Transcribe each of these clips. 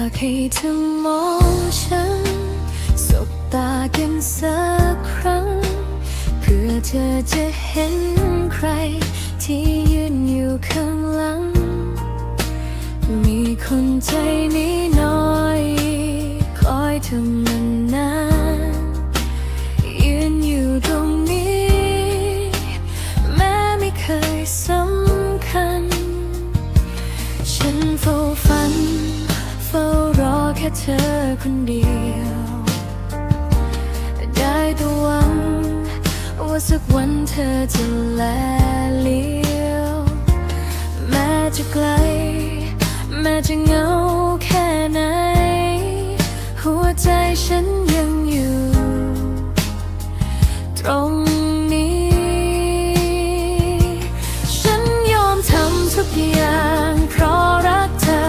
ากให้เธอมองฉัน สบตากันสักครั้ง เพื่อเธอจะเห็นใคร ที่ยืนอยู่ข้างหลัง มีคนใจนี้น้อย คอยเธอ เธอคนเดียว ได้แต่หวัง ว่าสักวันเธอจะแลเลี้ยว แม้จะไกล แม้จะเหงาแค่ไหน หัวใจฉันยังอยู่ ตรงนี้ ฉันยอมทำทุกอย่าง เพราะรักเธอ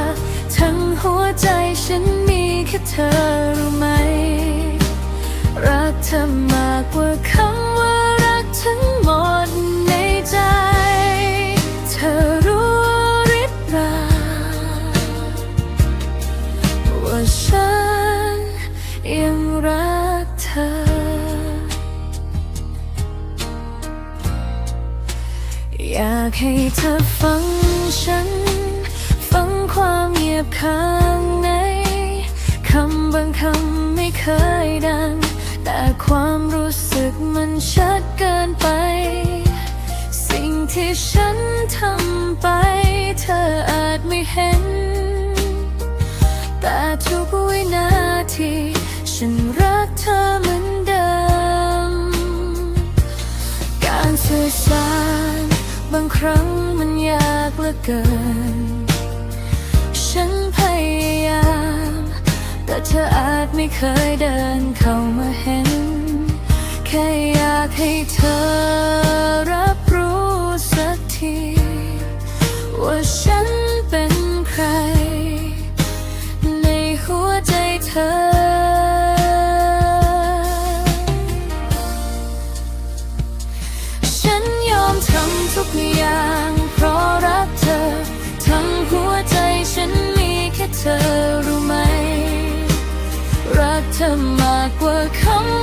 ทั้งหัวใจฉัน ค่เธอรู้ไหม รักเธอมากกว่าคำว่ารักทั้งหมดในใจ เธอรู้หรือเปล่าว่าฉันยังรักเธอ อยากให้เธอฟังฉัน ฟังความเงียบข้างใน บางคำไม่เคยดัง แต่ความรู้สึกมันชัดเกินไป สิ่งที่ฉันทำไป เธออาจไม่เห็น แต่ทุกวินาที ฉันรักเธอเหมือนเดิม การสื่อสาร บางครั้งมันยากเหลือเกิน เธออาจไม่เคยเดินเข้ามาเห็น แค่อยากให้เธอรับรู้สักที ว่าฉันเป็นใคร ในหัวใจเธอฉันยอมทำทุกอย่างเพราะรักเธอ ทั้งหัวใจฉันมีแค่เธอ ธอมากกว่าคำ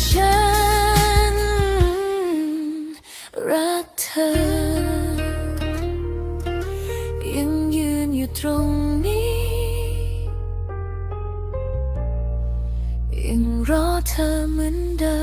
ฉันรักเธอ ยังยืนอยู่ตรงนี้ ยังรอเธอเหมือนเดิม